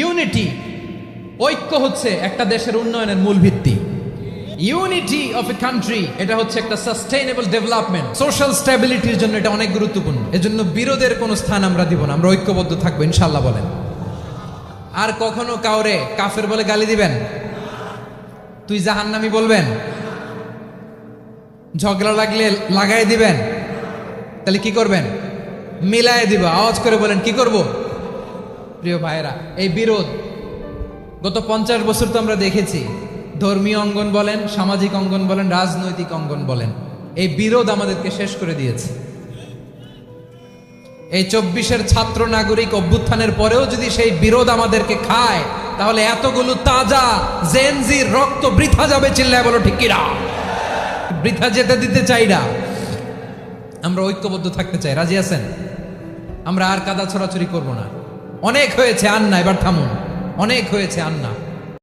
Unity ঐক্য হচ্ছে একটা দেশের উন্নয়নের মূল ভিত্তি। ইউনিটি অফ এ কান্ট্রি এটা হচ্ছে একটা সাস্টেইনেবল ডেভেলপমেন্ট সোশ্যাল স্ট্যাবিলিটির জন্য এটা অনেক গুরুত্বপূর্ণ। এজন্য বিরোধের কোনো স্থান আমরা দিব না, আমরা ঐক্যবদ্ধ থাকব ইনশাল্লাহ বলেন। আর কখনো কাউরে কাফের বলে গালি দিবেন? তুই জাহান্নামি বলবেন? ঝগড়া লাগলে লাগাই দিবেন? তাহলে কি করবেন? মিলায় দিব, আওয়াজ করে বলেন, কি করব? প্রিয় ভাইরা এই বিরোধ গত পঞ্চাশ বছর তো আমরা দেখেছি। ধর্মীয় অঙ্গন বলেন, সামাজিক অঙ্গন বলেন, রাজনৈতিক অঙ্গন বলেন, এই বিরোধ আমাদেরকে শেষ করে দিয়েছে। এই চব্বিশের ছাত্র নাগরিক অভ্যুত্থানের পরেও যদি সেই বিরোধ আমাদেরকে খায়, তাহলে এতগুলো তাজা জেনজির রক্ত বৃথা যাবে চিল্লায়, বলো ঠিক কিনা? বৃথা যেতে দিতে চাই না। আমরা ঐক্যবদ্ধ থাকতে চাই, রাজি আছেন? আমরা আর কাদা ছড়াছড়ি করব না। অনেক হয়েছে আন্না এবার থামুন। অনেক হয়েছে আন্না।